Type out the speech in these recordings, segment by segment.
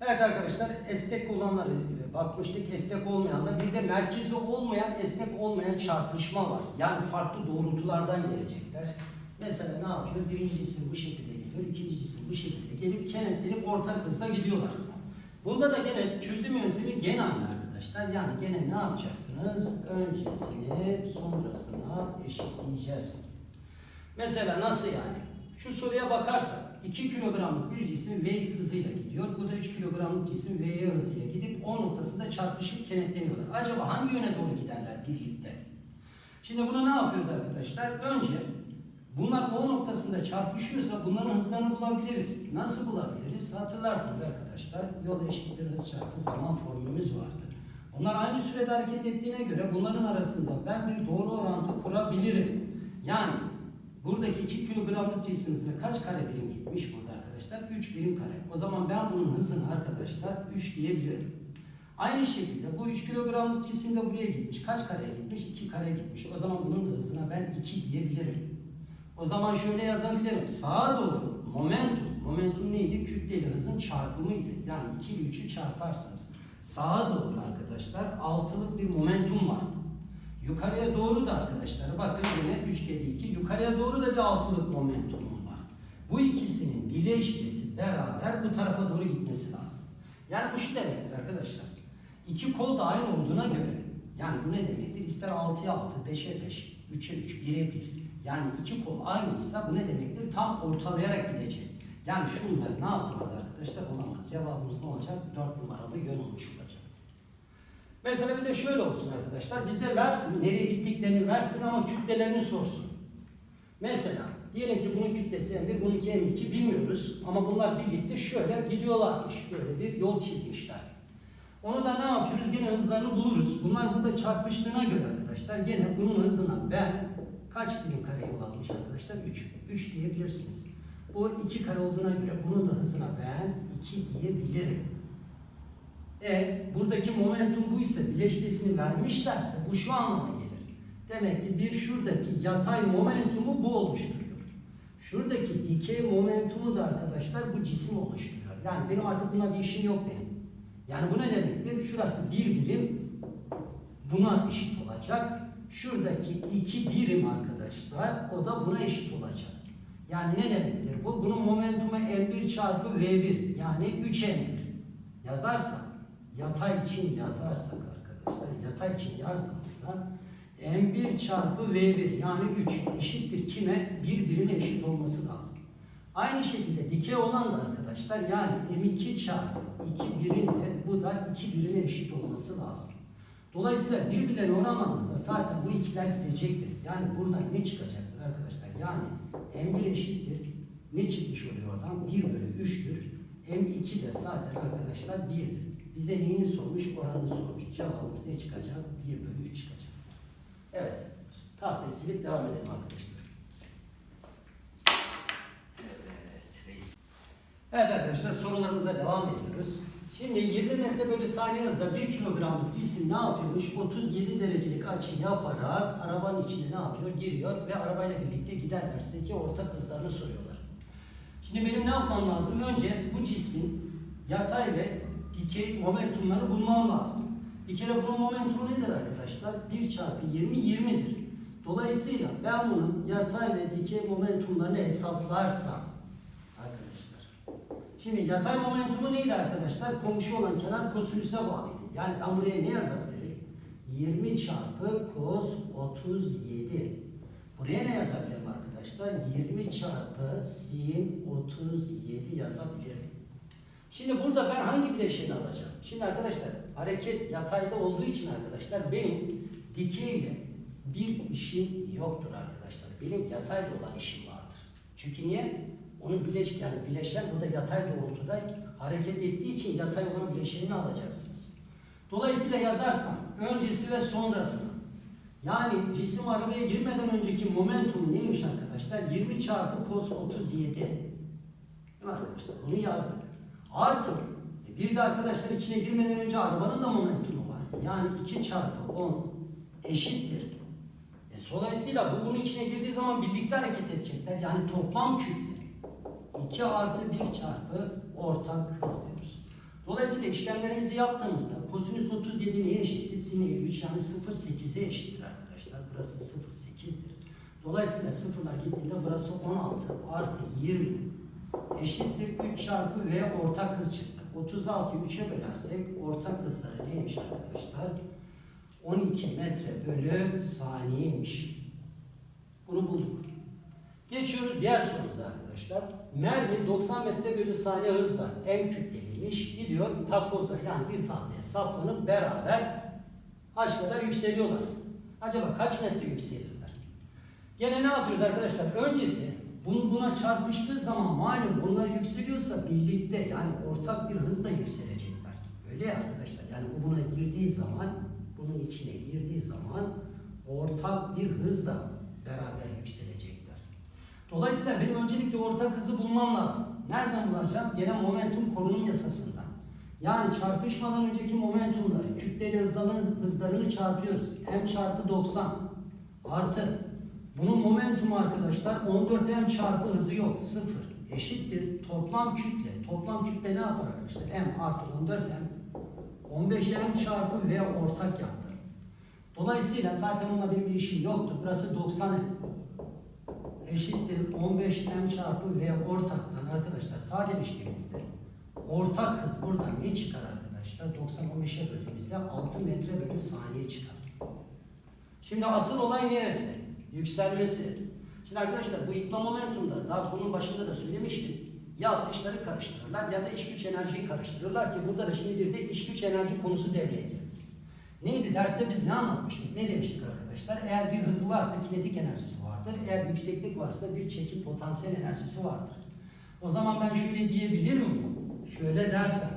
Evet arkadaşlar esnek olanları bakmıştık. Esnek olmayan da bir de merkezi olmayan esnek olmayan çarpışma var. Yani farklı doğrultulardan gelecekler. Mesela ne yapıyor? Birinci cisim bu şekilde geliyor. ikinci cisim bu şekilde gelip kenetlenip ortak hızla gidiyorlar. Bunda da gene çözüm yöntemi gene aynı arkadaşlar. Yani gene ne yapacaksınız? Öncesini sonrasına eşitleyeceğiz. Mesela nasıl yani? Şu soruya bakarsak 2 kilogramlık bir cisim Vx hızıyla gidiyor. Bu da 3 kilogramlık cisim Vy hızıyla gidip o noktasında çarpışıp kenetleniyorlar. Acaba hangi yöne doğru giderler birlikte? Şimdi bunu ne yapıyoruz arkadaşlar? Önce bunlar o noktasında çarpışıyorsa bunların hızlarını bulabiliriz. Nasıl bulabiliriz? Hatırlarsınız arkadaşlar yol eşittir hız çarpı zaman formülümüz vardı. Onlar aynı sürede hareket ettiğine göre bunların arasında ben bir doğru orantı kurabilirim. Yani buradaki 2 kilogramlık cismimizde kaç kare birim gitmiş burada arkadaşlar? 3 birim kare. O zaman ben bunun hızını arkadaşlar 3 diyebilirim. Aynı şekilde bu 3 kilogramlık cisim de buraya gitmiş. Kaç kare gitmiş? 2 kare gitmiş. O zaman bunun da hızına ben 2 diyebilirim. O zaman şöyle yazabilirim. Sağa doğru momentum. Momentum neydi? Kütleli hızın çarpımıydı. Yani 2 ile 3'ü çarparsınız. Sağa doğru arkadaşlar altılık bir momentum var. Yukarıya doğru da arkadaşlar bakın yine 3 kere 2 yukarıya doğru da bir altılık momentumum var. Bu ikisinin bileşkesi beraber bu tarafa doğru gitmesi lazım. Yani bu şu demektir arkadaşlar. İki kol da aynı olduğuna göre yani bu ne demektir? İster 6'ya 6, 5'e 5, 3'e 3, 1'e 1. Yani iki kol aynıysa bu ne demektir? Tam ortalayarak gidecek. Yani şunlar ne yapamaz arkadaşlar? Olamaz. Cevabımız ne olacak? 4 numaralı yön olmuş olacak. Mesela bir de şöyle olsun arkadaşlar. Bize versin, nereye gittiklerini versin ama kütlelerini sorsun. Mesela diyelim ki bunun kütlesi M1, bununki M2 bilmiyoruz. Ama bunlar birlikte şöyle gidiyorlarmış. Böyle bir yol çizmişler. Onu da ne yapıyoruz? Gene hızlarını buluruz. Bunlar burada çarpıştığına göre arkadaşlar gene bunun hızına ben kaç birim kare yol almış arkadaşlar? 3. 3 diyebilirsiniz. Bu 2 kare olduğuna göre bunun da hızına ben 2 diyebilirim. E buradaki momentum bu ise bileşkesini vermişlerse bu şu anlama gelir. Demek ki bir şuradaki yatay momentumu bu oluşturuyor. Şuradaki dikey momentumu da arkadaşlar bu cisim oluşturuyor. Yani benim artık buna bir işim yok benim. Yani bu ne demektir? Şurası bir birim buna eşit olacak. Şuradaki iki birim arkadaşlar o da buna eşit olacak. Yani ne demektir bu? Bunun momentumu M1 çarpı V1 yani 3M1 yazarsak yatay için yazarsak arkadaşlar yatay için yazdığımızda M1 çarpı V1 yani 3 eşittir kime? Birbirine eşit olması lazım. Aynı şekilde dikey olan da arkadaşlar yani M2 çarpı 2 birim de bu da 2 birime eşit olması lazım. Dolayısıyla birbirlerine oranladığımızda zaten bu ikiler gidecektir. Yani buradan ne çıkacaktır arkadaşlar? Yani M1 eşittir. Ne çıkmış oluyor oradan? 1 bölü 3'tür. M2 de zaten arkadaşlar 1'dir. Bize neyini sormuş? Oranını sormuş. Cevabımız ne çıkacak? 1 bölü 3 çıkacak. Evet. Tahtayı silip devam edelim arkadaşlar. Evet. reis. Evet arkadaşlar sorularımıza devam ediyoruz. Şimdi 20 metre bölü saniye hızla 1 kilogramlık cisim ne yapıyormuş? 37 derecelik açı yaparak arabanın içine ne yapıyor? Giriyor ve arabayla birlikte giderlerse ki ortak hızlarını soruyorlar. Şimdi benim ne yapmam lazım? Önce bu cismin yatay ve dikey momentumlarını bulmam lazım. Bir kere bunun momentumu nedir arkadaşlar? 1 çarpı 20 20'dir. Dolayısıyla ben bunun yatay ve dikey momentumlarını hesaplarsam arkadaşlar. Şimdi yatay momentumu neydi arkadaşlar? Komşu olan kenar kosinüse bağlıydı. Yani ben buraya ne yazabilirim? 20 çarpı cos 37. Buraya ne yazabilirim arkadaşlar? 20 çarpı sin 37 yazabilirim. Şimdi burada ben hangi bileşeni alacağım? Şimdi arkadaşlar hareket yatayda olduğu için arkadaşlar benim dikeyle bir işim yoktur arkadaşlar. Benim yatayda olan işim vardır. Çünkü niye? Onun bileş yani bileşen burada yatay doğrultuda hareket ettiği için yatay olan bileşenini alacaksınız. Dolayısıyla yazarsam öncesi ve sonrasını yani cisim arabaya girmeden önceki momentum neymiş arkadaşlar? 20 çarpı cos 37. Değil mi arkadaşlar? Bunu yazdık. Artı e, bir de arkadaşlar içine girmeden önce arabanın da momentumu var. Yani 2 çarpı 10 eşittir. E, dolayısıyla bu bunun içine girdiği zaman birlikte hareket edecekler. Yani toplam kütle. 2 artı 1 çarpı ortak hız diyoruz. Dolayısıyla işlemlerimizi yaptığımızda kosinüs 37 neye eşittir? Sin 53 yani 0,8'e eşittir arkadaşlar. Burası 0,8'dir. Dolayısıyla sıfırlar gittiğinde burası 16 artı 20 eşittir 3 çarpı V ortak hız çıktı. 36'yı 3'e bölersek ortak hızları neymiş arkadaşlar? 12 metre bölü saniyeymiş. Bunu bulduk. Geçiyoruz diğer sorumuza arkadaşlar. Mermi 90 metre bölü saniye hızla M kütleliymiş. Gidiyor takoza yani bir tahtaya saplanıp beraber H kadar yükseliyorlar. Acaba kaç metre yükselirler? Gene ne yapıyoruz arkadaşlar? Öncesi buna çarpıştığı zaman malum bunlar yükseliyorsa birlikte yani ortak bir hızla yükselecekler. Öyle ya arkadaşlar. Yani bu buna girdiği zaman bunun içine girdiği zaman ortak bir hızla beraber yükselecekler. Dolayısıyla benim öncelikle ortak hızı bulmam lazım. Nereden bulacağım? Gene momentum korunum yasasından. Yani çarpışmadan önceki momentumları, kütleli hızlarını, hızlarını çarpıyoruz. M çarpı 90 artı bunun momentumu arkadaşlar 14M çarpı hızı yok. 0 eşittir toplam kütle. Toplam kütle ne yapar arkadaşlar? M artı 14M 15M çarpı V ortak yaptı. Dolayısıyla zaten onunla bir işim yoktu. Burası 90M eşittir 15M çarpı V ortaktan arkadaşlar sadeleştiğimizde ortak hız buradan ne çıkar arkadaşlar? 90 15'e böldüğümüzde 6 metre bölü saniye çıkar. Şimdi asıl olay neresi? Yükselmesi. Şimdi arkadaşlar bu itme momentumda daha konunun başında da söylemiştim. Ya atışları karıştırırlar ya da iş güç enerjiyi karıştırırlar ki burada da şimdi bir de iş güç enerji konusu devreye girdi. Neydi? Derste biz ne anlatmıştık? Ne demiştik arkadaşlar? Eğer bir hızı varsa kinetik enerjisi vardır. Eğer yükseklik varsa bir çekim potansiyel enerjisi vardır. O zaman ben şöyle diyebilir miyim? Şöyle dersem.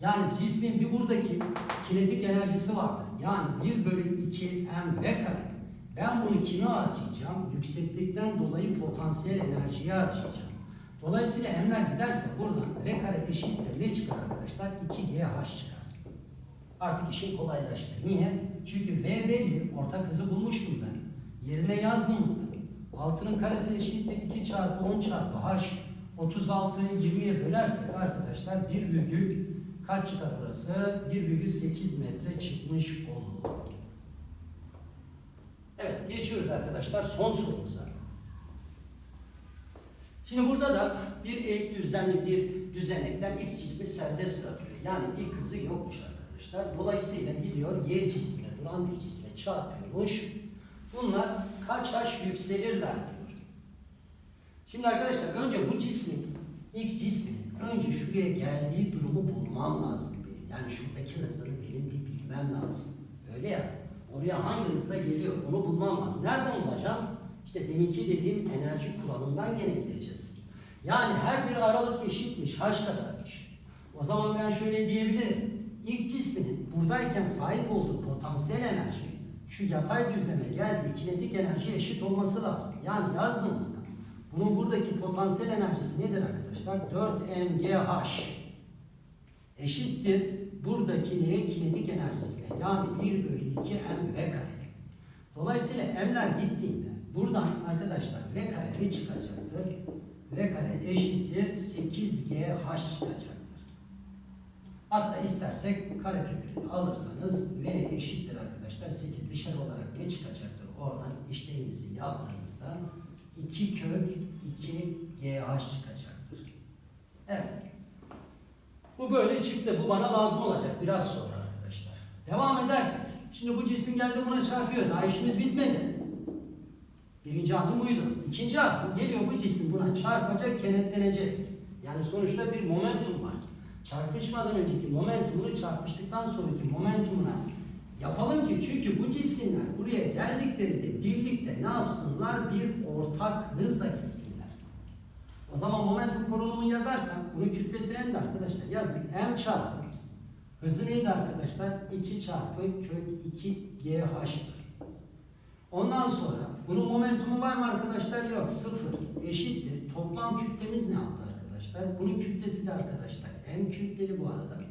Yani cismin bir buradaki kinetik enerjisi vardır. Yani 1 bölü 2 m v kare. Ben bunu kime harcayacağım? Yükseklikten dolayı potansiyel enerjiye harcayacağım. Dolayısıyla m'ler giderse buradan v kare eşittir ne çıkar arkadaşlar? 2gh çıkar. Artık işin kolaylaştı. Niye? Çünkü V belli. Ortak hızı bulmuştum ben. Yerine yazdığımızda 6'nın karesi eşittir 2 çarpı 10 çarpı H. 36'yı 20'ye bölersek arkadaşlar 1 virgül kaç çıkar orası? 1,8 metre çıkmış olur. Arkadaşlar son sorumuza. Şimdi burada da bir eğik düzlemli bir düzenekten ilk cismi serbest bırakıyor. Yani ilk hızı yokmuş arkadaşlar. Dolayısıyla gidiyor Y cismine, duran bir cisme çarpıyormuş. Bunlar kaç H yükselirler diyor. Şimdi arkadaşlar önce bu cismin, X cisminin önce şuraya geldiği durumu bulmam lazım benim. Yani şuradaki hızını benim bir bilmem lazım. Öyle ya. Oraya hangi hızla geliyor onu bulmam lazım. Nereden bulacağım? İşte deminki dediğim enerji kuralından gene gideceğiz. Yani her bir aralık eşitmiş, h kadarmış. O zaman ben şöyle diyebilirim. İlk cisminin buradayken sahip olduğu potansiyel enerji şu yatay düzleme geldiği kinetik enerji eşit olması lazım. Yani yazdığımızda bunun buradaki potansiyel enerjisi nedir arkadaşlar? 4mgh eşittir buradaki neye kinetik enerjisine yani 1 bölü 2 m v kare. Dolayısıyla m'ler gittiğinde buradan arkadaşlar v kare ne çıkacaktır? v kare eşittir 8gh çıkacaktır. Hatta istersek kare kökünü alırsanız v eşittir arkadaşlar 8 dışarı olarak ne çıkacaktır? Oradan işleminizi yaptığınızda 2 kök 2 gh çıkacaktır. Evet. Bu böyle çıktı. Bu bana lazım olacak biraz sonra arkadaşlar. Devam edersek. Şimdi bu cisim geldi buna çarpıyor. Daha işimiz bitmedi. Birinci adım buydu. İkinci adım geliyor bu cisim buna çarpacak, kenetlenecek. Yani sonuçta bir momentum var. Çarpışmadan önceki momentumunu çarpıştıktan sonraki momentumuna yapalım ki çünkü bu cisimler buraya geldiklerinde birlikte ne yapsınlar? Bir ortak hızla gitsinler. O zaman momentum korunumunu yazarsam bunun kütlesi m'di arkadaşlar. Yazdık m çarpı hızı neydi arkadaşlar? 2 çarpı kök 2 GH'dır. Ondan sonra bunun momentumu var mı arkadaşlar? Yok. Sıfır. Eşittir. Toplam kütlemiz ne yaptı arkadaşlar? Bunun kütlesi de arkadaşlar. M kütleli bu arada.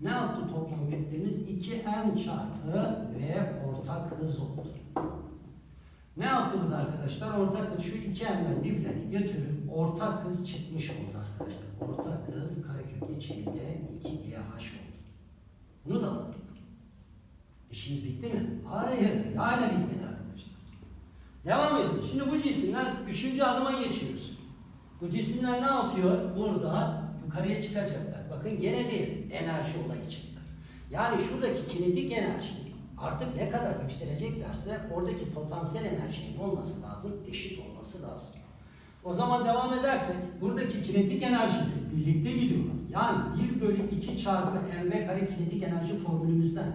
Ne yaptı toplam kütlemiz? 2M çarpı V ortak hız oldu. Ne yaptı burada arkadaşlar? Ortak hız şu iki M'den birbirlerini götürüp ortak hız çıkmış oldu arkadaşlar. Ortak hız karekök içinde 2GH Bunu da bulduk. İşimiz bitti mi? Hayır, hala bitmedi arkadaşlar. Devam edelim. Şimdi bu cisimler üçüncü adıma geçiyoruz. Bu cisimler ne yapıyor? Burada yukarıya çıkacaklar. Bakın gene bir enerji olayı çıktı. Yani şuradaki kinetik enerji artık ne kadar yükseleceklerse oradaki potansiyel enerjinin olması lazım, eşit olması lazım. O zaman devam edersek buradaki kinetik enerji birlikte gidiyorlar. Yani 1 bölü 2 çarpı mv kare kinetik enerji formülümüzden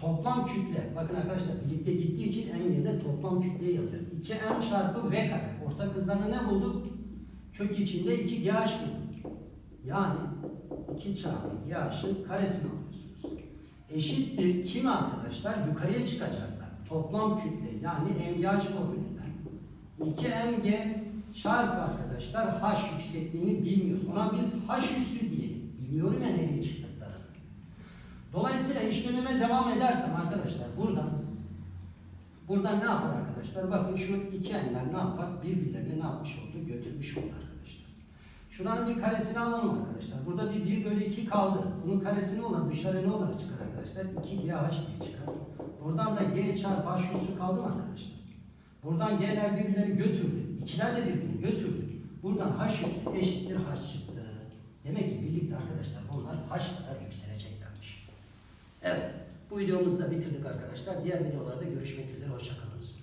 toplam kütle, bakın arkadaşlar birlikte gittiği için m yerine toplam kütleyi yazıyoruz. 2m çarpı v kare. Ortak hızlarına ne bulduk? Kök içinde 2 GH bulduk. Yani 2 çarpı GH'ın karesini alıyorsunuz. Eşittir kim arkadaşlar? Yukarıya çıkacaklar. Toplam kütle yani mgh formülünden. 2mg çarpı arkadaşlar h yüksekliğini bilmiyoruz. Ona biz h üssü diyelim. Bilmiyorum ya nereye çıktıklarını. Dolayısıyla işlemime devam edersem arkadaşlar buradan buradan ne yapar arkadaşlar? Bakın şu iki enler ne yapar? Birbirlerini ne yapmış oldu? Götürmüş oldu arkadaşlar. Şuranın bir karesini alalım arkadaşlar. Burada bir 1 bölü 2 kaldı. Bunun karesi ne olur? Dışarı ne olarak çıkar arkadaşlar? 2 GH diye çıkar. Buradan da G çarpı H üssü kaldı mı arkadaşlar? Buradan G'ler birbirlerini götürdü. İkiler de birbirini götürdü. Buradan H üssü eşittir H çıktı. Demek ki birlikte arkadaşlar bunlar H kadar yükseleceklermiş. Evet. Bu videomuzu da bitirdik arkadaşlar. Diğer videolarda görüşmek üzere. Hoşçakalınız.